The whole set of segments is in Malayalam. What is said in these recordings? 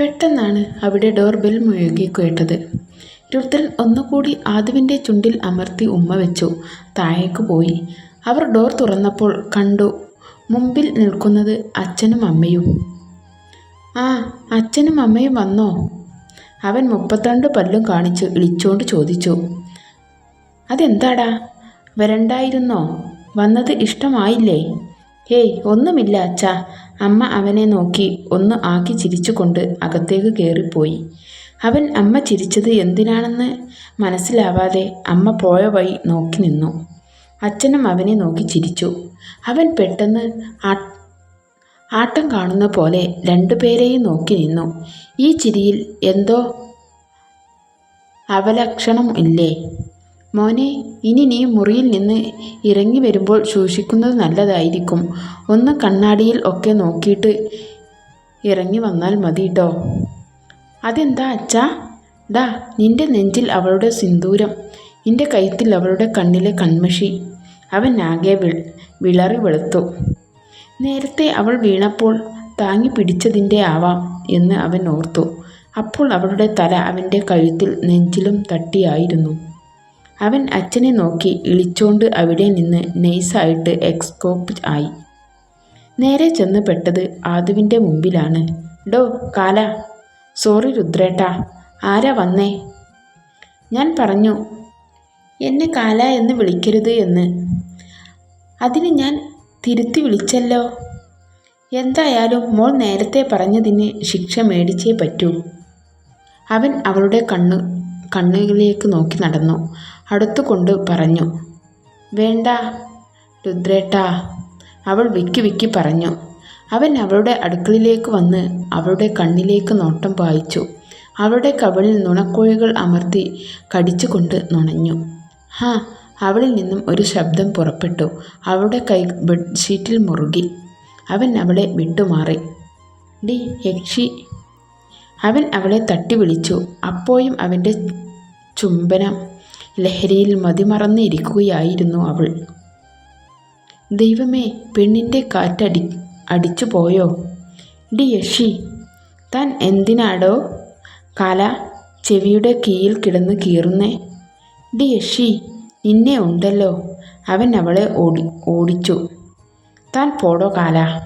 പെട്ടെന്നാണ് അവിടെ ഡോർ ബെൽ മുഴുകി കേട്ടത്. രുദ്രൻ ഒന്നുകൂടി ആദുവിന്റെ ചുണ്ടിൽ അമർത്തി ഉമ്മ വെച്ചു. താഴേക്ക് പോയി. അവർ ഡോർ തുറന്നപ്പോൾ കണ്ടു മുമ്പിൽ നിൽക്കുന്നത് അച്ഛനും അമ്മയും. ആ അച്ഛനും അമ്മയും വന്നോ? അവൻ മുപ്പത്തിരണ്ട് പല്ലും കാണിച്ച് ഇളിച്ചോണ്ട് ചോദിച്ചു. അതെന്താടാ? വരണ്ടായിരുന്നോ? വന്നത് ഇഷ്ടമായില്ലേ? ഏയ് ഒന്നുമില്ല അച്ഛാ. അമ്മ അവനെ നോക്കി ഒന്ന് ആക്കി ചിരിച്ചുകൊണ്ട് അകത്തേക്ക് കയറിപ്പോയി അവൻ അമ്മ ചിരിച്ചത് എന്തിനാണെന്ന് മനസ്സിലാവാതെ അമ്മ പോയ വഴി നോക്കി നിന്നു. അച്ഛനും അവനെ നോക്കി ചിരിച്ചു. അവൻ പെട്ടെന്ന് ആട്ടം കാണുന്ന പോലെ രണ്ടുപേരെയും നോക്കി നിന്നു. ഈ ചിരിയിൽ എന്തോ അവലക്ഷണം ഇല്ലേ? മോനെ ഇനി നീ മുറിയിൽ നിന്ന് ഇറങ്ങി വരുമ്പോൾ സൂക്ഷിക്കുന്നത് നല്ലതായിരിക്കും. ഒന്ന് കണ്ണാടിയിൽ ഒക്കെ നോക്കിയിട്ട് ഇറങ്ങി വന്നാൽ മതി കേട്ടോ അതെന്താ അച്ഛാ? ഡാ നിന്റെ നെഞ്ചിൽ അവളുടെ സിന്ദൂരം നിന്റെ കയ്യത്തിൽ അവളുടെ കണ്ണിലെ കൺമഷി. അവൻ ആകെ വിൾ വിളറി വെളുത്തു. നേരത്തെ അവൾ വീണപ്പോൾ താങ്ങി പിടിച്ചതിന്റെ ആവാം എന്ന് അവൻ ഓർത്തു. അപ്പോൾ അവളുടെ തല അവന്റെ കഴുത്തിൽ നെഞ്ചിലും തട്ടിയായിരുന്നു. അവൻ അച്ഛനെ നോക്കി ഇളിച്ചോണ്ട് അവിടെ നിന്ന് നൈസായിട്ട് എക്സ്കോപ്പ് ആയി. നേരെ ചെന്ന് പെട്ടത് ആദുവിന്റെ മുമ്പിലാണ്. ഡോ കാല. സോറി രുദ്രേട്ടാ. ആരാ വന്നേ? ഞാൻ പറഞ്ഞു എന്നെ കാല എന്ന് വിളിക്കരുത് എന്ന്. അതിന് ഞാൻ തിരുത്തി വിളിച്ചല്ലോ. എന്തായാലും മോൾ നേരത്തെ പറഞ്ഞതിന് ശിക്ഷ മേടിച്ചേ പറ്റൂ. അവൻ അവളുടെ കണ്ണു കണ്ണുകളിലേക്ക് നോക്കി നടന്നു. അടുത്തുകൊണ്ട് പറഞ്ഞു വേണ്ട രുദ്രേട്ടാ അവൾ വിക്കി വിക്കി പറഞ്ഞു. അവൻ അവളുടെ അടുക്കളയിലേക്ക് വന്ന് അവളുടെ കണ്ണിലേക്ക് നോട്ടം പായിച്ചു. അവളുടെ കവളിൽ നുണക്കോഴികൾ അമർത്തി കടിച്ചുകൊണ്ട് നുണഞ്ഞു. ഹാ അവളിൽ നിന്നും ഒരു ശബ്ദം പുറപ്പെട്ടു. അവളുടെ കൈ ബെഡ്ഷീറ്റിൽ മുറുകി. അവൻ അവളെ വിട്ടുമാറി. ഡി യക്ഷി അവൻ അവളെ തട്ടി വിളിച്ചു. അപ്പോഴും അവന്റെ ചുംബനം ലഹരിയിൽ മതിമറന്നിരിക്കുകയായിരുന്നു അവൾ. ദൈവമേ പെണ്ണിന്റെ കാറ്റടി അടിച്ചു പോയോ? ഡി യഷി താൻ എന്തിനാടോ കാല ചെവിയുടെ കീയിൽ കിടന്ന് കീറുന്നേ? ഡി യഷി നിന്നെ ഉണ്ടല്ലോ. അവൻ അവളെ ഓടി ഓടിച്ചു. താൻ പോടോ കാല.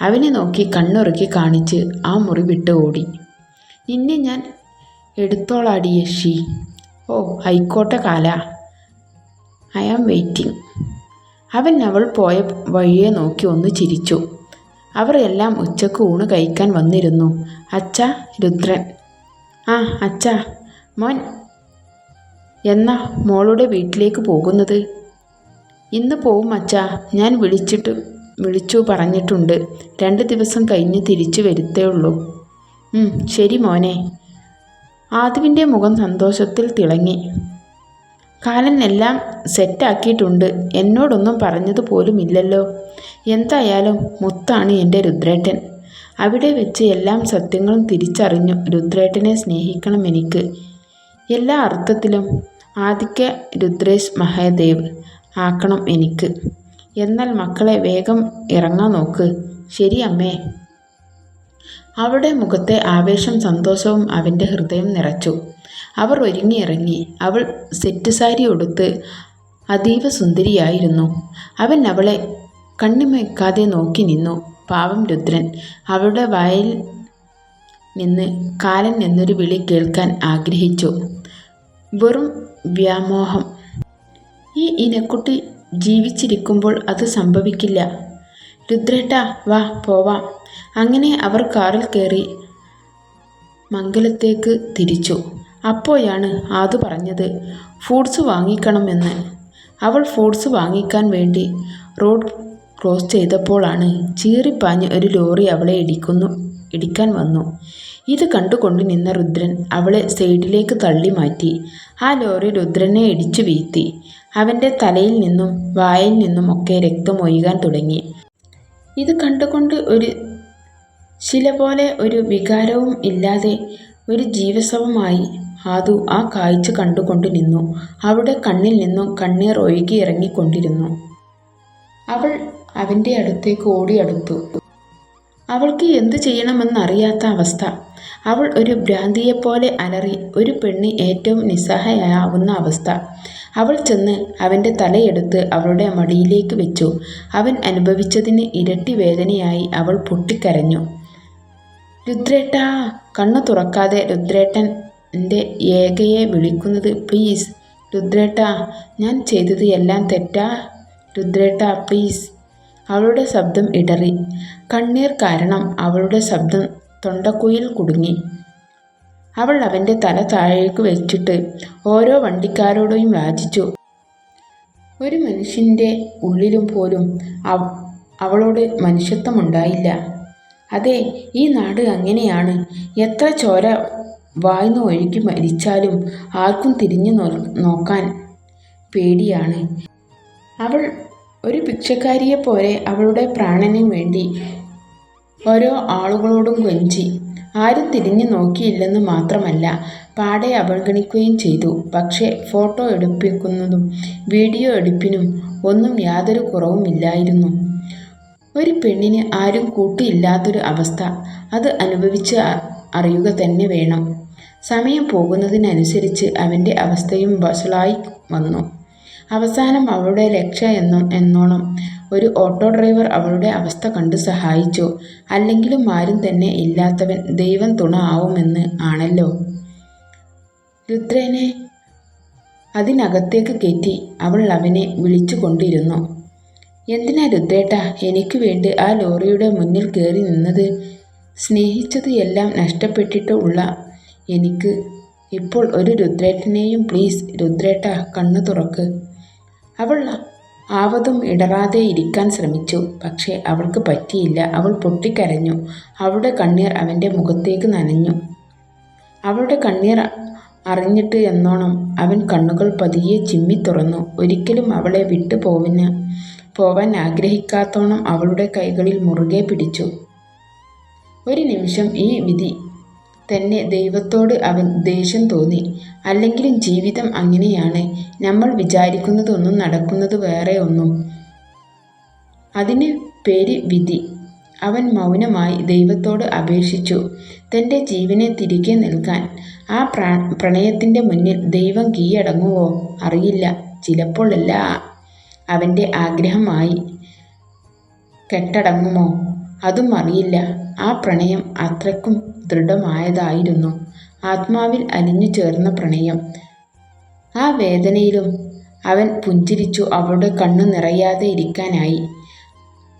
അവനെ നോക്കി കണ്ണുറുക്കി കാണിച്ച് ആ മുറി വിട്ട് ഓടി. നിന്നെ ഞാൻ എടുത്തോളാടി യക്ഷി. ഓ ആയിക്കോട്ടെ കാല. I am waiting. അവൻ അവൾ പോയ വഴിയെ നോക്കി ഒന്ന് ചിരിച്ചു. അവർ എല്ലാം ഉച്ചയ്ക്ക് ഊണ് കഴിക്കാൻ വന്നിരുന്നു. അച്ഛ രുദ്രൻ. ആ അച്ഛ മോൻ. എന്നാ മോളുടെ വീട്ടിലേക്ക് പോകുന്നത്? ഇന്ന് പോവും അച്ഛാ. ഞാൻ വിളിച്ചിട്ട് വിളിച്ചു പറഞ്ഞിട്ടുണ്ട്. രണ്ട് ദിവസം കഴിഞ്ഞ് തിരിച്ചു വരുത്തേ ഉള്ളൂ. ശരി മോനെ. ആദിവിന്റെ മുഖം സന്തോഷത്തിൽ തിളങ്ങി. കാലൻ എല്ലാം സെറ്റാക്കിയിട്ടുണ്ട് എന്നോടൊന്നും പറഞ്ഞത് പോലും ഇല്ലല്ലോ. എന്തായാലും മുത്താണ് എന്റെ രുദ്രേട്ടൻ. അവിടെ വെച്ച് എല്ലാം സത്യങ്ങളും തിരിച്ചറിഞ്ഞു രുദ്രേട്ടനെ സ്നേഹിക്കണം എനിക്ക്. എല്ലാ അർത്ഥത്തിലും ആദിക്യ രുദ്രേഷ് മഹാദേവ് ആക്കണം എനിക്ക്. എന്നാൽ മക്കളെ വേഗം ഇറങ്ങാൻ നോക്ക്. ശരി അമ്മേ. അവളുടെ മുഖത്തെ ആവേശം സന്തോഷവും അവന്റെ ഹൃദയം നിറച്ചു. അവർ ഒരുങ്ങിയിറങ്ങി. അവൾ സെറ്റ് സാരി ഉടുത്ത് അതീവ സുന്ദരിയായിരുന്നു. അവൻ അവളെ കണ്ണിമയ്ക്കാതെ നോക്കി നിന്നു. പാവം രുദ്രൻ അവളുടെ വായിൽ നിന്ന് കാലൻ എന്നൊരു വിളി കേൾക്കാൻ ആഗ്രഹിച്ചു. വെറും വ്യാമോഹം. ഈ ഇനക്കുട്ടി ജീവിച്ചിരിക്കുമ്പോൾ അത് സംഭവിക്കില്ല. രുദ്രേട്ട വാ പോവാം. അങ്ങനെ അവർ കാറിൽ കയറി മംഗലത്തേക്ക് തിരിച്ചു. അപ്പോഴാണ് ആദു പറഞ്ഞത് ഫ്രൂട്ട്സ് വാങ്ങിക്കണമെന്ന്. അവൾ ഫ്രൂട്ട്സ് വാങ്ങിക്കാൻ വേണ്ടി റോഡ് ക്രോസ് ചെയ്തപ്പോഴാണ് ചീറിപ്പാഞ്ഞ് ഒരു ലോറി അവളെ ഇടിക്കുന്നു ഇടിക്കാൻ വന്നു. ഇത് കണ്ടുകൊണ്ട് നിന്ന രുദ്രൻ അവളെ സൈഡിലേക്ക് തള്ളി മാറ്റി. ആ ലോറി രുദ്രനെ ഇടിച്ചു വീഴ്ത്തി. അവന്റെ തലയിൽ നിന്നും വായിൽ നിന്നും ഒക്കെ രക്തം ഒഴുകാൻ തുടങ്ങി. ഇത് കണ്ടുകൊണ്ട് ഒരു ശില പോലെ ഒരു വികാരവും ഇല്ലാതെ ഒരു ജീവസവമായി ആദു ആ കാഴ്ച കണ്ടുകൊണ്ട് നിന്നു. അവിടെ കണ്ണിൽ നിന്നും കണ്ണീർ ഒഴുകി ഇറങ്ങിക്കൊണ്ടിരുന്നു. അവൾ അവന്റെ അടുത്തേക്ക് ഓടിയടുത്തു അവൾക്ക് എന്തു ചെയ്യണമെന്നറിയാത്ത അവസ്ഥ. അവൾ ഒരു ഭ്രാന്തിയെപ്പോലെ അലറി ഒരു പെണ്ണ് ഏറ്റവും നിസ്സഹായാവുന്ന അവസ്ഥ. അവൾ ചെന്ന് അവന്റെ തലയെടുത്ത് അവളുടെ മടിയിലേക്ക് വെച്ചു. അവൻ അനുഭവിച്ചതിന് ഇരട്ടി വേദനയായി അവൾ പൊട്ടിക്കരഞ്ഞു. രുദ്രേട്ടാ കണ്ണു തുറക്കാതെ രുദ്രേട്ടൻ എന്റെ ഏകയെ വിളിക്കുന്നത് പ്ലീസ് രുദ്രേട്ട ഞാൻ ചെയ്തത് എല്ലാം തെറ്റാ? രുദ്രേട്ട പ്ലീസ് അവളുടെ ശബ്ദം ഇടറി. കണ്ണീർ കാരണം അവളുടെ ശബ്ദം തൊണ്ടക്കുയിൽ കുടുങ്ങി. അവൾ അവന്റെ തല താഴേക്ക് വെച്ചിട്ട് ഓരോ വണ്ടിക്കാരോടും യാചിച്ചു. ഒരു മനുഷ്യന്റെ ഉള്ളിലും പോലും അവളോട് മനുഷ്യത്വമുണ്ടായില്ല അതെ ഈ നാട് അങ്ങനെയാണ്. എത്ര ചോര വായ്ന്നു ഒഴുകി മരിച്ചാലും ആർക്കും തിരിഞ്ഞു നോക്കാൻ പേടിയാണ്. അവൾ ഒരു ഭിക്ഷക്കാരിയെ പോലെ അവളുടെ പ്രാണന് വേണ്ടി ഓരോ ആളുകളോടും കൊഞ്ചി. ആരും തിരിഞ്ഞു നോക്കിയില്ലെന്ന് മാത്രമല്ല പാടെ അവഗണിക്കുകയും ചെയ്തു. പക്ഷേ ഫോട്ടോ എടുപ്പിക്കുന്നതും വീഡിയോ എടുപ്പിനും ഒന്നും യാതൊരു കുറവുമില്ലായിരുന്നു. ഒരു പെണ്ണിന് ആരും കൂട്ടിയില്ലാത്തൊരു അവസ്ഥ അത് അനുഭവിച്ച് അറിയുക തന്നെ വേണം. സമയം പോകുന്നതിനനുസരിച്ച് അവന്റെ അവസ്ഥയും വഷളായി വന്നു. അവസാനം അവളുടെ രക്ഷ എന്നോ എന്നോണം ഒരു ഓട്ടോ ഡ്രൈവർ അവളുടെ അവസ്ഥ കണ്ട് സഹായിച്ചു. അല്ലെങ്കിലും ആരും തന്നെ ഇല്ലാത്തവൻ ദൈവം തുണ ആവുമെന്ന് ആണല്ലോ. രുദ്രനെ അതിനകത്തേക്ക് കയറ്റി അവൾ അവനെ വിളിച്ചു കൊണ്ടിരുന്നു എന്തിനാ രുദ്രേട്ട എനിക്ക് വേണ്ടി ആ ലോറിയുടെ മുന്നിൽ കയറി നിന്നത്? സ്നേഹിച്ചത് എല്ലാം നഷ്ടപ്പെട്ടിട്ട് ഉള്ള എനിക്ക് ഇപ്പോൾ ഒരു രുദ്രേട്ടനെയും പ്ലീസ് രുദ്രേട്ട കണ്ണു തുറക്ക്. അവൾ ആവതും ഇടറാതെ ഇരിക്കാൻ ശ്രമിച്ചു. പക്ഷേ അവൾക്ക് പറ്റിയില്ല. അവൾ പൊട്ടിക്കരഞ്ഞു. അവളുടെ കണ്ണീർ അവന്റെ മുഖത്തേക്ക് നനഞ്ഞു. അവളുടെ കണ്ണീർ അറിഞ്ഞിട്ട് എന്നോണം അവൻ കണ്ണുകൾ പതിയെ ചിമ്മി തുറന്നു. ഒരിക്കലും അവളെ വിട്ടു പോവാൻ ആഗ്രഹിക്കാത്തോണം അവളുടെ കൈകളിൽ മുറുകെ പിടിച്ചു. ഒരു നിമിഷം ഈ വിധി തന്നെ ദൈവത്തോട് അവൻ ദേഷ്യം തോന്നി. അല്ലെങ്കിലും ജീവിതം അങ്ങനെയാണ്. നമ്മൾ വിചാരിക്കുന്നതൊന്നും നടക്കുന്നത് വേറെ ഒന്നും. അതിന് പേര് വിധി. അവൻ മൗനമായി ദൈവത്തോട് അപേക്ഷിച്ചു. തന്റെ ജീവനെ തിരികെ നിൽക്കാൻ ആ പ്ര പ്രണയത്തിന്റെ മുന്നിൽ ദൈവം കീഴടങ്ങുവോ അറിയില്ല. ചിലപ്പോൾ എല്ലാ അവന്റെ ആഗ്രഹമായി കെട്ടടങ്ങുമോ? അതും അറിയില്ല. ആ പ്രണയം അത്രയ്ക്കും ദൃഢമായതായിരുന്നു. ആത്മാവിൽ അലിഞ്ഞു ചേർന്ന പ്രണയം. ആ വേദനയിലും അവൻ പുഞ്ചിരിച്ചു അവളുടെ കണ്ണു നിറയാതെ ഇരിക്കാനായി.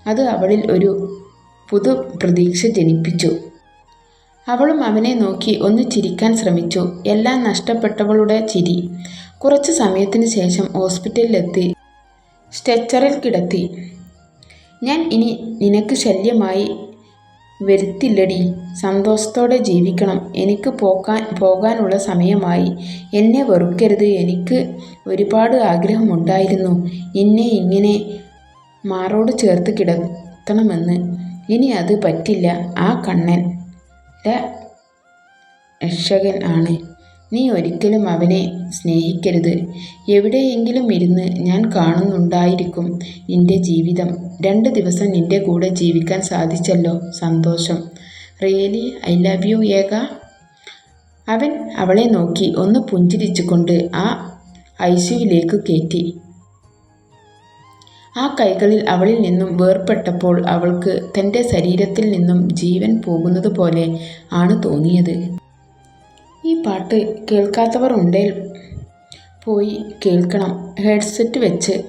അത് അവളിൽ ഒരു പുതു പ്രതീക്ഷ ജനിപ്പിച്ചു. അവളും അവനെ നോക്കി ഒന്ന് ചിരിക്കാൻ ശ്രമിച്ചു. എല്ലാം നഷ്ടപ്പെട്ടവളുടെ ചിരി. കുറച്ച് സമയത്തിന് ശേഷം ഹോസ്പിറ്റലിലെത്തി. സ്ട്രെച്ചറിൽ കിടത്തി. ഞാൻ ഇനി നിനക്ക് ശല്യമായി വരുത്തില്ലടി. സന്തോഷത്തോടെ ജീവിക്കണം. എനിക്ക് പോകാൻ പോകാനുള്ള സമയമായി. എന്നെ വെറുക്കരുത്. എനിക്ക് ഒരുപാട് ആഗ്രഹമുണ്ടായിരുന്നു. എന്നെ ഇങ്ങനെ മാറോട് ചേർത്ത് കിടത്തണമെന്ന്. ഇനി അത് പറ്റില്ല. ആ കണ്ണൻ രക്ഷകൻ ആണ്. നീ ഒരിക്കലും അവനെ സ്നേഹിക്കരുത്. എവിടെയെങ്കിലും ഇരുന്ന് ഞാൻ കാണുന്നുണ്ടായിരിക്കും നിന്റെ ജീവിതം. രണ്ട് ദിവസം നിന്റെ കൂടെ ജീവിക്കാൻ സാധിച്ചല്ലോ സന്തോഷം. റിയലി ഐ ലവ് യു ഏക. അവൻ അവളെ നോക്കി ഒന്ന് പുഞ്ചിരിച്ചുകൊണ്ട് ആ ഐശുവിലേക്ക് കയറ്റി ആ കൈകളിൽ അവളിൽ നിന്നും വേർപെട്ടപ്പോൾ അവൾക്ക് തന്റെ ശരീരത്തിൽ നിന്നും ജീവൻ പോകുന്നത് പോലെ ആണ് തോന്നിയത്. ഈ പാട്ട് കേൾക്കാത്തവർ ഉണ്ടേൽ പോയി കേൾക്കണം. ഹെഡ്സെറ്റ് വെച്ച്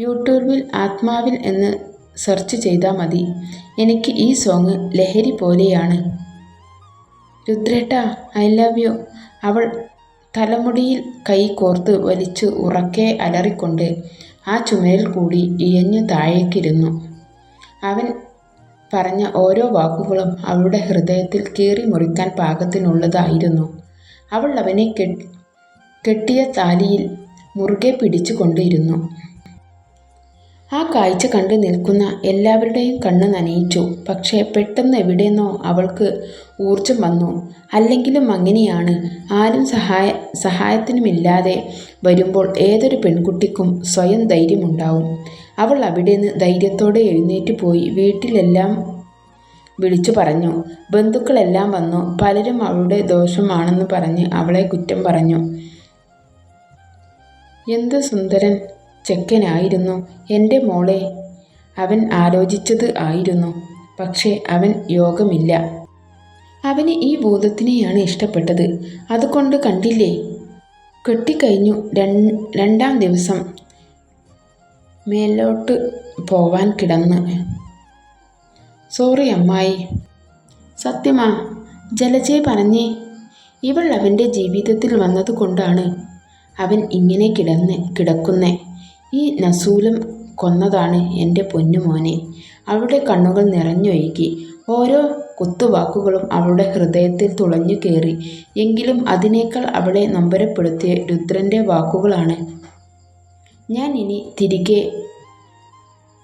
യൂട്യൂബിൽ ആത്മാവിൽ എന്ന് സെർച്ച് ചെയ്താൽ മതി. എനിക്ക് ഈ സോങ് ലഹരി പോലെയാണ്. രുദ്രേട്ട ഐ ലവ് യു. അവൾ തലമുടിയിൽ കൈ കോർത്ത് വലിച്ചു ഉറക്കെ അലറിക്കൊണ്ട് ആ ചുമരിൽ കൂടി ഇഴഞ്ഞു താഴേക്കിരുന്നു. അവൻ പറഞ്ഞ ഓരോ വാക്കുകളും അവളുടെ ഹൃദയത്തിൽ കീറി മുറിക്കാൻ പാകത്തിനുള്ളതായിരുന്നു. അവൾ അവനെ കെട്ടിയ താലിയിൽ മുറുകെ പിടിച്ചു കൊണ്ടിരുന്നു. ആ കാഴ്ച കണ്ടു നിൽക്കുന്ന എല്ലാവരുടെയും കണ്ണ് നനയിച്ചു. പക്ഷേ പെട്ടെന്ന് എവിടെന്നോ അവൾക്ക് ഊർജം വന്നു. അല്ലെങ്കിലും അങ്ങനെയാണ്. ആരും സഹായ സഹായത്തിനുമില്ലാതെ വരുമ്പോൾ ഏതൊരു പെൺകുട്ടിക്കും സ്വയം ധൈര്യമുണ്ടാവും. അവൾ അവിടെ നിന്ന് ധൈര്യത്തോടെ എഴുന്നേറ്റ് പോയി. വീട്ടിലെല്ലാം വിളിച്ചു പറഞ്ഞു. ബന്ധുക്കളെല്ലാം വന്നു. പലരും അവളുടെ ദോഷമാണെന്ന് പറഞ്ഞ് അവളെ കുറ്റം പറഞ്ഞു. എന്ത് സുന്ദരൻ ചെക്കനായിരുന്നു. എന്റെ മോളെ. അവൻ ആലോചിച്ചത് ആയിരുന്നു. പക്ഷേ അവൻ യോഗമില്ല. അവന് ഈ ഭൂതത്തിനെയാണ് ഇഷ്ടപ്പെട്ടത്. അതുകൊണ്ട് കണ്ടില്ലേ? കെട്ടിക്കഴിഞ്ഞു രണ്ടാം ദിവസം മേലോട്ട് പോവാൻ കിടന്ന്. സോറി അമ്മായി. സത്യമാ ജലജയെ പറഞ്ഞേ. ഇവൾ അവന്റെ ജീവിതത്തിൽ വന്നതുകൊണ്ടാണ് അവൻ ഇങ്ങനെ കിടന്ന് കിടക്കുന്നേ. ഈ നസൂലം കൊന്നതാണ് എന്റെ പൊന്നുമോനെ അവളുടെ കണ്ണുകൾ നിറഞ്ഞൊഴുകി. ഓരോ കുത്തുവാക്കുകളും അവളുടെ ഹൃദയത്തിൽ തുളഞ്ഞു കയറി എങ്കിലും അതിനേക്കാൾ അവളെ നൊമ്പരപ്പെടുത്തിയ രുദ്രന്റെ വാക്കുകളാണ്. ഞാൻ ഇനി തിരികെ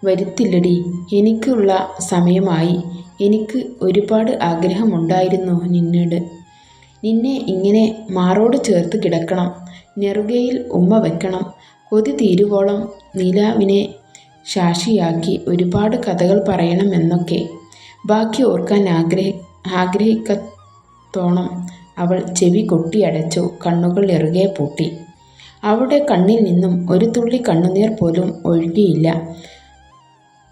വരുത്തില്ലടി. എനിക്കുള്ള സമയമായി. എനിക്ക് ഒരുപാട് ആഗ്രഹമുണ്ടായിരുന്നു നിന്നോട്. നിന്നെ ഇങ്ങനെ മാറോട് ചേർത്ത് കിടക്കണം. നെറുകയിൽ ഉമ്മ വയ്ക്കണം കൊതി തീരുവോളം നീലാവിനെ സാക്ഷിയാക്കി ഒരുപാട് കഥകൾ പറയണമെന്നൊക്കെ. ബാക്കി ഓർക്കാൻ ആഗ്രഹി ആഗ്രഹിക്കത്തോണം അവൾ ചെവി കൊട്ടിയടച്ചു കണ്ണുകൾ ഇറുകെ പൂട്ടി. അവളുടെ കണ്ണിൽ നിന്നും ഒരു തുള്ളി കണ്ണുനീർ പോലും ഒഴുകിയില്ല.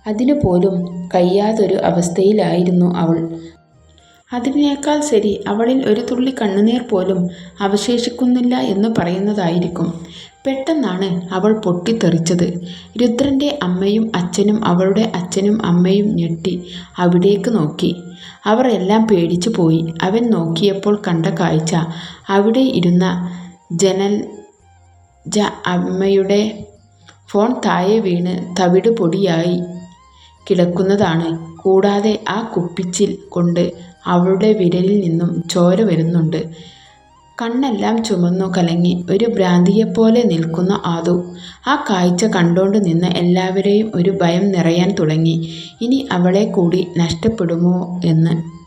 അതിനു പോലും കഴിയാതൊരു അവസ്ഥയിലായിരുന്നു അവൾ. അതിനേക്കാൾ ശരി അവളിൽ ഒരു തുള്ളി കണ്ണുനീർ പോലും അവശേഷിക്കുന്നില്ല എന്ന് പറയുന്നതായിരിക്കും. പെട്ടെന്നാണ് അവൾ പൊട്ടിത്തെറിച്ചത്. രുദ്രന്റെ അമ്മയും അച്ഛനും അവളുടെ അച്ഛനും അമ്മയും ഞെട്ടി അവിടേക്ക് നോക്കി. അവർ എല്ലാം പേടിച്ചു പോയി. അവൻ നോക്കിയപ്പോൾ കണ്ട കാഴ്ച. അവിടെ ഇരുന്ന ജനൽ ജ അമ്മയുടെ ഫോൺ താഴെ വീണ് തവിട് പൊടിയായി കിടക്കുന്നതാണ്. കൂടാതെ ആ കുപ്പിച്ചിൽ കൊണ്ട് അവളുടെ വിരലിൽ നിന്നും ചോര വരുന്നുണ്ട്. കണ്ണെല്ലാം ചുമന്നു കലങ്ങി ഒരു ഭ്രാന്തിയെപ്പോലെ നിൽക്കുന്ന ആദു ആ കാഴ്ച കണ്ടോണ്ട് നിന്ന് എല്ലാവരെയും ഒരു ഭയം നിറയാൻ തുടങ്ങി. ഇനി അവളെ കൂടി നഷ്ടപ്പെടുമോ എന്ന്.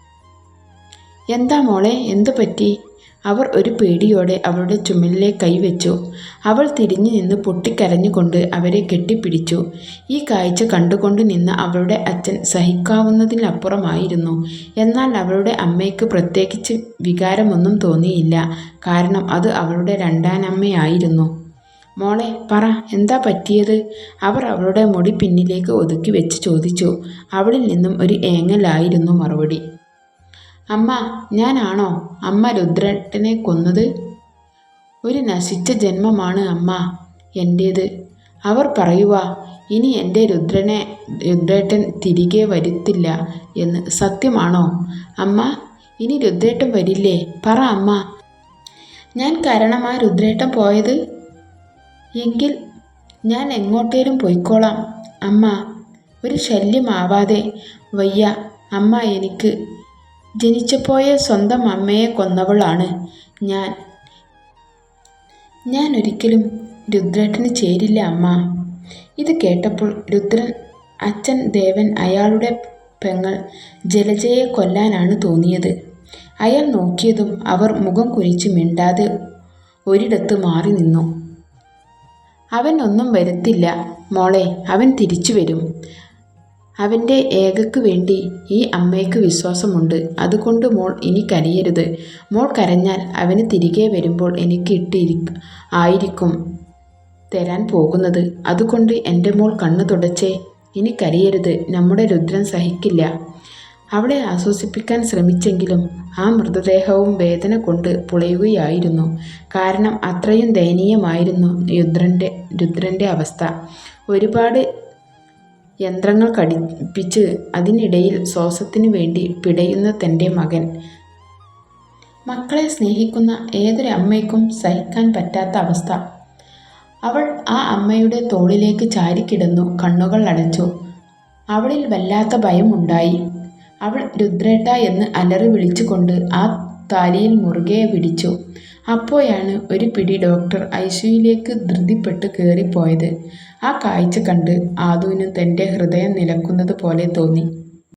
എന്താ മോളെ എന്തു പറ്റി അവർ ഒരു പേടിയോടെ അവളുടെ ചുമലിലെ കൈവച്ചു അവൾ തിരിഞ്ഞു നിന്ന് പൊട്ടിക്കരഞ്ഞുകൊണ്ട് അവരെ കെട്ടിപ്പിടിച്ചു. ഈ കാഴ്ച കണ്ടുകൊണ്ട് നിന്ന അവളുടെ അച്ഛൻ സഹിക്കാവുന്നതിനപ്പുറമായിരുന്നു എന്നാൽ അവളുടെ അമ്മയ്ക്ക് പ്രത്യേകിച്ച് വികാരമൊന്നും തോന്നിയില്ല. കാരണം അത് അവളുടെ രണ്ടാനമ്മയായിരുന്നു. മോളെ പറ എന്താ പറ്റിയത്? അവർ അവളുടെ മുടി പിന്നിലേക്ക് ഒതുക്കി വെച്ച് ചോദിച്ചു. അവളിൽ നിന്നും ഒരു ഏങ്ങലായിരുന്നു മറുപടി. അമ്മ ഞാനാണോ അമ്മ രുദ്രട്ടനെ കൊന്നത്? ഒരു നശിച്ച ജന്മമാണ് അമ്മ എന്റേത് അവർ പറയുക ഇനി എന്റെ രുദ്രനെ രുദ്രേട്ടൻ തിരികെ വരുത്തില്ല എന്ന്. സത്യമാണോ? അമ്മ ഇനി രുദ്രേട്ടൻ വരില്ലേ? പറ അമ്മ. ഞാൻ കാരണമാ രുദ്രേട്ടൻ പോയത്? എങ്കിൽ ഞാൻ എങ്ങോട്ടേലും പോയിക്കോളാം. അമ്മ ഒരു ശല്യമാവാതെ വയ്യ. അമ്മ എനിക്ക് ജനിച്ചപ്പോയ സ്വന്തം അമ്മയെ കൊന്നവളാണ് ഞാൻ. ഞാൻ ഒരിക്കലും രുദ്രേട്ടന് ചേരില്ല അമ്മ. ഇത് കേട്ടപ്പോൾ രുദ്രൻ അച്ഛൻ ദേവൻ അയാളുടെ പെങ്ങൾ ജലജയെ കൊല്ലാനാണ് തോന്നിയത്. അയാൾ നോക്കിയതും അവർ മുഖം കുരിച്ച് മിണ്ടാതെ ഒരിടത്ത് മാറി നിന്നു. അവൻ ഒന്നും വരുത്തില്ല മോളെ അവൻ തിരിച്ചു വരും. അവന്റെ ഏകയ്ക്ക് വേണ്ടി ഈ അമ്മയ്ക്ക് വിശ്വാസമുണ്ട്. അതുകൊണ്ട് മോൾ ഇനി കരയരുത്. മോൾ കരഞ്ഞാൽ അവന് തിരികെ വരുമ്പോൾ എനിക്ക് ഇട്ടിരി ആയിരിക്കും തരാൻ പോകുന്നത്. അതുകൊണ്ട് എന്റെ മോൾ കണ്ണു തുടച്ചേ. ഇനി കരയരുത്. നമ്മുടെ രുദ്രൻ സഹിക്കില്ല. അവളെ ആശ്വസിപ്പിക്കാൻ ശ്രമിച്ചെങ്കിലും ആ മൃതദേഹവും വേദന കൊണ്ട് പുളയുകയായിരുന്നു. കാരണം അത്രയും ദയനീയമായിരുന്നു രുദ്രന്റെ രുദ്രന്റെ അവസ്ഥ. ഒരുപാട് യന്ത്രങ്ങൾ ഘടിപ്പിച്ച് അതിനിടയിൽ ശ്വാസത്തിനു വേണ്ടി പിടയുന്ന തന്റെ മകൻ. മക്കളെ സ്നേഹിക്കുന്ന ഏതൊരു അമ്മയ്ക്കും സഹിക്കാൻ പറ്റാത്ത അവസ്ഥ. അവൾ ആ അമ്മയുടെ തോളിലേക്ക് ചാരിക്കിടന്നു കണ്ണുകൾ അടച്ചു. അവളിൽ വല്ലാത്ത ഭയമുണ്ടായി അവൾ രുദ്രേട്ട എന്ന് അലറി വിളിച്ചുകൊണ്ട് ആ താലിയിൽ മുറുകെ പിടിച്ചു. അപ്പോഴാണ് ഒരു പിടി ഡോക്ടർ ഐശുയിലേക്ക് ധൃതിപ്പെട്ട് കയറിപ്പോയത് ആ കാഴ്ച കണ്ട് ആദുവിന് തന്റെ ഹൃദയം നിലക്കുന്നത് പോലെ തോന്നി.